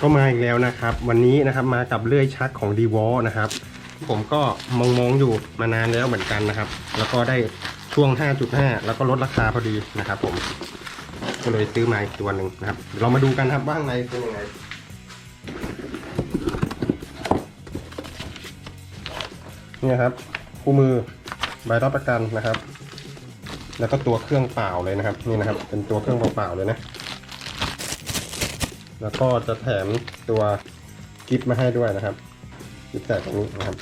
ก็มาอีกแล้วนะครับ วันนี้นะครับมากับเลื่อยชักของ d ีวอนะครับ ผมก็มองมองอยู่มานานแล้วเหมือนกันนะครับ แล้วก็ได้ช่วง 5.5 แล้วก็ลดราคาพอดีนะครับผมก็เลยซื้อมาอีกตัวหนึ่งนะครับ เรามาดูกันครับว่าข้างในเป็นยังไงเนี่ยครับคู่มือใบรับประกันนะครับ แล้วก็ตัวเครื่องเปล่าเลยนะครับ นี่นะครับ เป็นตัวเครื่องเปล่าๆเลยนะ แล้วก็จะแถมตัวกิฟต์มาให้ด้วยนะครับกิฟต์แตกตรงนี้นะครับ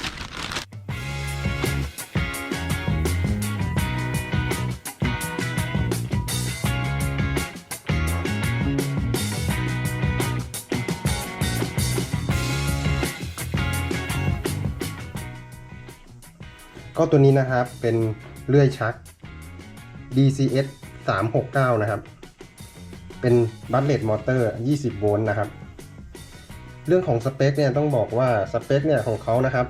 ก็ตัวนี้นะครับเป็นเลื่อยชัก DCS 369 นะครับ เป็นบัตเลตมอเตอร์ 20 โวลต์นะครับ เรื่องของสเปคเนี่ยต้องบอกว่าสเปคเนี่ยของเขานะครับ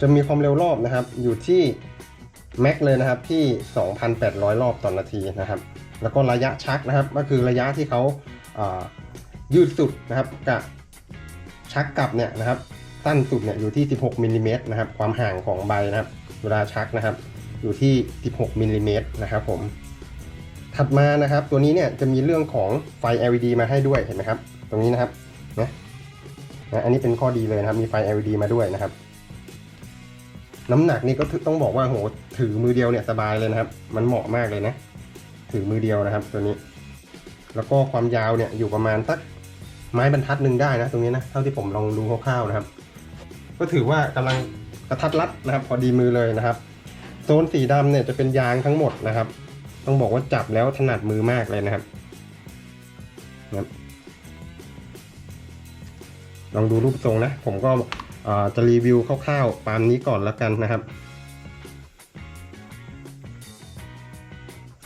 จะมีความเร็วรอบนะครับ อยู่ที่แม็กเลยนะครับที่ 2,800 รอบต่อนนาทีนะครับ แล้วก็ระยะชักนะครับ ก็คือระยะที่เขาอ่ายืดสุดนะครับกับชักกลับเนี่ยนะครับสั้นสุดเนี่ยอยู่ที่ 16มิลลิเมตรนะครับ ความห่างของใบนะครับ เวลาชักนะครับ อยู่ที่ 16มิลลิเมตรนะครับผม ถัดมานะครับ ตัวนี้เนี่ยจะมีเรื่องของไฟ LED มาให้ด้วยเห็นไหมครับ ตรงนี้นะครับนะนะอันนี้เป็นข้อดีเลยนะครับ มีไฟ LED มาด้วยนะครับ น้ำหนักนี่ก็ต้องบอกว่าโหถือมือเดียวเนี่ยสบายเลยนะครับ มันเหมาะมากเลยนะ ถือมือเดียวนะครับ ตัวนี้ แล้วก็ความยาวเนี่ยอยู่ประมาณสักไม้บรรทัดหนึ่งได้นะตรงนี้นะเท่าที่ผมลองดูคร่าวๆนะครับ ก็ถือว่ากำลังกระทัดรัดนะครับ พอดีมือเลยนะครับ โซนสีดำเนี่ยจะเป็นยางทั้งหมดนะครับ ต้องบอกว่าจับแล้วถนัดมือมากเลยนะครับนะลองดูรูปทรงนะ ผมก็จะรีวิวคร่าวๆตามนี้ก่อนแล้วกันนะครับ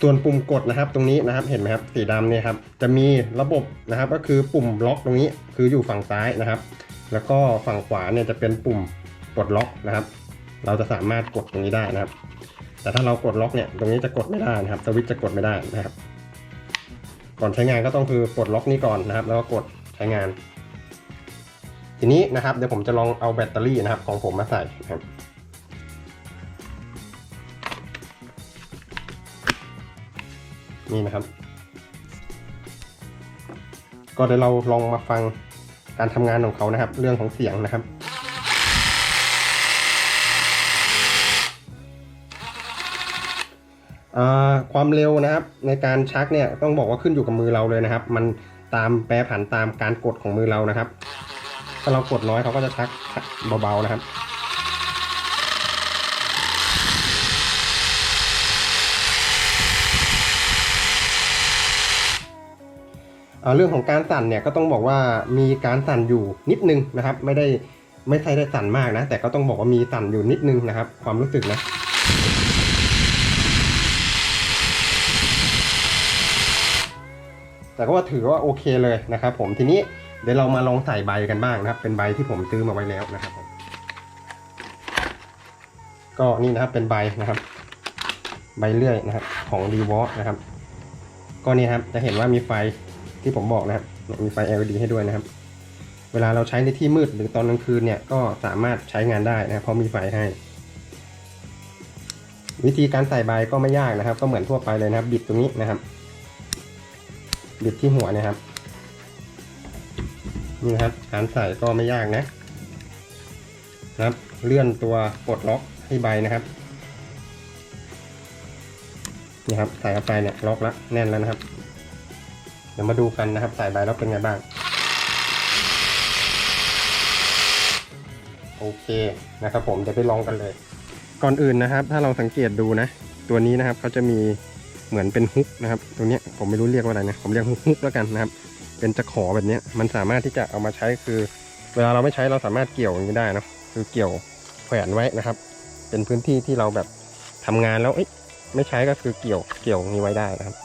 ส่วนปุ่มกดนะครับตรงนี้นะครับเห็นไหมครับสีดำเนี่ยครับจะมีระบบนะครับก็คือปุ่มล็อกตรงนี้คืออยู่ฝั่งซ้ายนะครับ แล้วก็ฝั่งขวาเนี่ยจะเป็นปุ่มปลดล็อกนะครับ เราจะสามารถกดตรงนี้ได้นะครับ แต่ถ้าเรากดล็อกเนี่ยตรงนี้จะกดไม่ได้นะครับสวิตช์จะกดไม่ได้นะครับ ก่อนใช้งานก็ต้องคือปลดล็อกนี้ก่อนนะครับ แล้วก็กดใช้งาน ทีนี้นะครับเดี๋ยวผมจะลองเอาแบตเตอรี่นะครับของผมมาใส่นะครับนี่นะครับ ก็เดี๋ยวเราลองมาฟังการทำงานของเขานะครับ เรื่องของเสียงนะครับ ความเร็วนะครับในการชักเนี่ยต้องบอกว่าขึ้นอยู่กับมือเราเลยนะครับ มันตามแปรผันตามการกดของมือเรานะครับ ถ้าเรากดน้อยเขาก็จะชักเบาๆนะครับเรื่องของการสั่นเนี่ยก็ต้องบอกว่ามีการสั่นอยู่นิดนึงนะครับ ไม่ได้ไม่ใช่ได้สั่นมากนะ แต่ก็ต้องบอกว่ามีสั่นอยู่นิดนึงนะครับ ความรู้สึกนะ แต่ก็ว่าถือว่าโอเคเลยนะครับผมทีนี้เดี๋ยวเรามาลองใส่ใบกันบ้างนะครับ เป็นใบที่ผมซื้อมาไว้แล้วนะครับผมก็นี่นะครับเป็นใบนะครับ ใบเลื่อยนะครับ ของดีวอนะครับ ก็นี่ครับจะเห็นว่ามีไฟที่ผมบอกนะครับ มีไฟ LED ให้ด้วยนะครับ เวลาเราใช้ในที่มืดหรือตอนกลางคืนเนี่ยก็สามารถใช้งานได้นะครับเพราะมีไฟให้ วิธีการใส่ใบก็ไม่ยากนะครับ ก็เหมือนทั่วไปเลยนะครับ บิดตรงนี้นะครับ บิดที่หัวเนี่ยครับ นี่ครับการใส่ก็ไม่ยากนะ นะครับ เลื่อนตัวปลดล็อกให้ใบนะครับ นี่ครับใส่เข้าไปเนี่ยล็อกแล้วแน่นแล้วนะครับ เดี๋ยวมาดูกันนะครับ ใส่ใบแล้วเป็นไงบ้าง โอเคนะครับ ผมเดี๋ยวไปลองกันเลย ก่อนอื่นนะครับ ถ้าเราสังเกตดูนะ ตัวนี้นะครับเขาจะมี เหมือนเป็นฮุกนะครับตรงนี้ผมไม่รู้เรียกว่าอะไรนะผมเรียกฮุกฮุกแล้วกันนะครับ เป็นจะขอแบบนี้มันสามารถที่จะเอามาใช้คือ เวลาเราไม่ใช้เราสามารถเกี่ยวอย่างนี้ได้นะคือเกี่ยวแขวนไว้นะครับ เป็นพื้นที่ที่เราแบบทำงานแล้วเอ๊ะไม่ใช้ก็คือเกี่ยวเกี่ยวนี้ไว้ได้นะครับ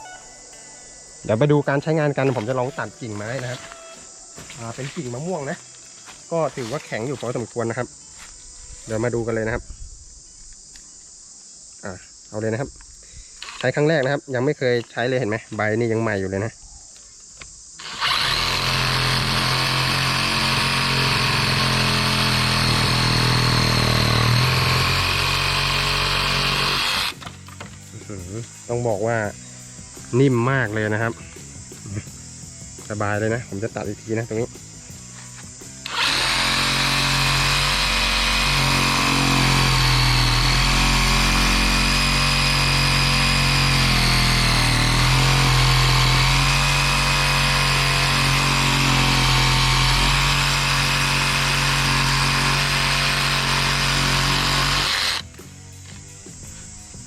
เดี๋ยวไปดูการใช้งานกันผมจะลองตัดกิ่งไม้นะครับเป็นกิ่งมะม่วงนะ ก็ถือว่าแข็งอยู่พอสมควรนะครับ เดี๋ยวมาดูกันเลยนะครับ อ่าเอาเลยนะครับ ช้ครั้งแรกนะครับ ยังไม่เคยใช้เลยเห็นไหมใบนี่ยังใหม่อยู่เลยนะต้องบอกว่านิ่มมากเลยนะครับ สบายเลยนะ ผมจะตัดอีกทีนะตรงนี้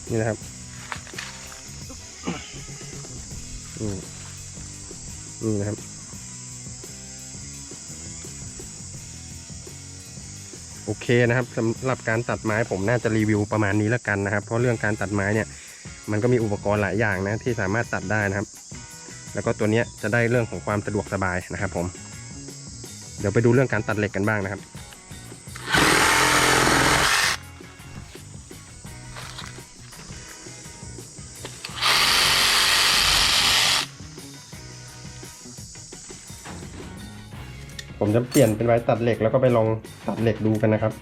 นี่นะครับอืมนี่นะครับ โอเคนะครับสำหรับการตัดไม้ผมน่าจะรีวิวประมาณนี้แล้วกันนะครับ เพราะเรื่องการตัดไม้เนี่ย มันก็มีอุปกรณ์หลายอย่างนะที่สามารถตัดได้นะครับ แล้วก็ตัวนี้จะได้เรื่องของความสะดวกสบายนะครับ ผม เดี๋ยวไปดูเรื่องการตัดเหล็กกันบ้างนะครับ ผมจะเปลี่ยนเป็นไว้ตัดเหล็กแล้วก็ไปลองตัดเหล็กดูกันนะครับ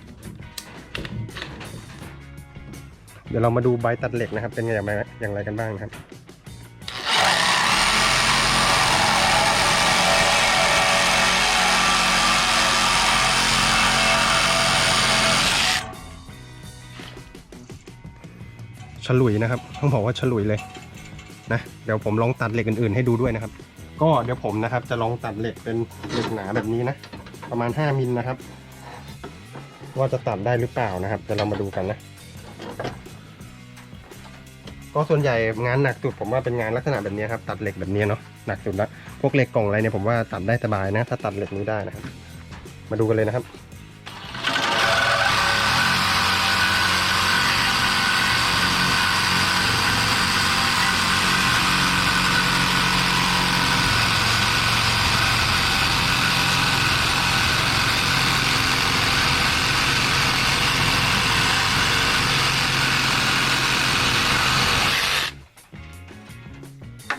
เดี๋ยวเรามาดูใบตัดเหล็กนะครับ เป็นอย่างไรอย่างไรกันบ้างนะครับฉลุยนะครับ ต้องบอกว่าฉลุยเลยนะ เดี๋ยวผมลองตัดเหล็กอื่นๆให้ดูด้วยนะครับ ก็เดี๋ยวผมนะครับ จะลองตัดเหล็กเป็นเหล็กหนาแบบนี้นะ ประมาณ 5มิลนะครับ ว่าจะตัดได้หรือเปล่านะครับเดี๋ยวเรามาดูกันนะ ก็ส่วนใหญ่งานหนักสุดผมว่าเป็นงานลักษณะแบบนี้ครับ ตัดเหล็กแบบนี้เนาะหนักสุดละพวกเหล็กกล่องอะไรเนี่ยผมว่าตัดได้สบายนะ ถ้าตัดเหล็กนี้ได้นะครับ มาดูกันเลยนะครับ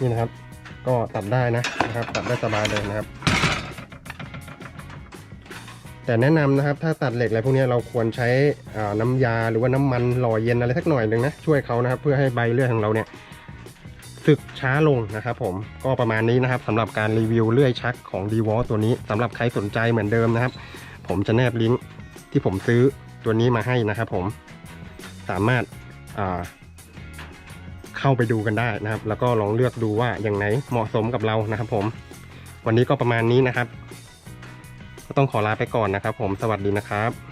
นี่นะครับ ก็ตัดได้นะนะครับ ตัดได้สบายเลยนะครับ แต่แนะนำนะครับ ถ้าตัดเหล็กอะไรพวกนี้เราควรใช้น้ำยาหรือว่าน้ำมันหล่อเย็นอะไรสักหน่อยหนึ่งนะช่วยเขานะครับ เพื่อให้ใบเลื่อยของเราเนี่ยสึกช้าลงนะครับผมก็ประมาณนี้นะครับสำหรับการรีวิวเลื่อยชักของ d w a l ตัวนี้สำหรับใครสนใจเหมือนเดิมนะครับ ผมจะแนบลิงก์ที่ผมซื้อตัวนี้มาให้นะครับผมสามารถ เข้าไปดูกันได้นะครับ แล้วก็ลองเลือกดูว่าอย่างไหนเหมาะสมกับเรานะครับผม วันนี้ก็ประมาณนี้นะครับ ก็ต้องขอลาไปก่อนนะครับ ผมสวัสดีนะครับ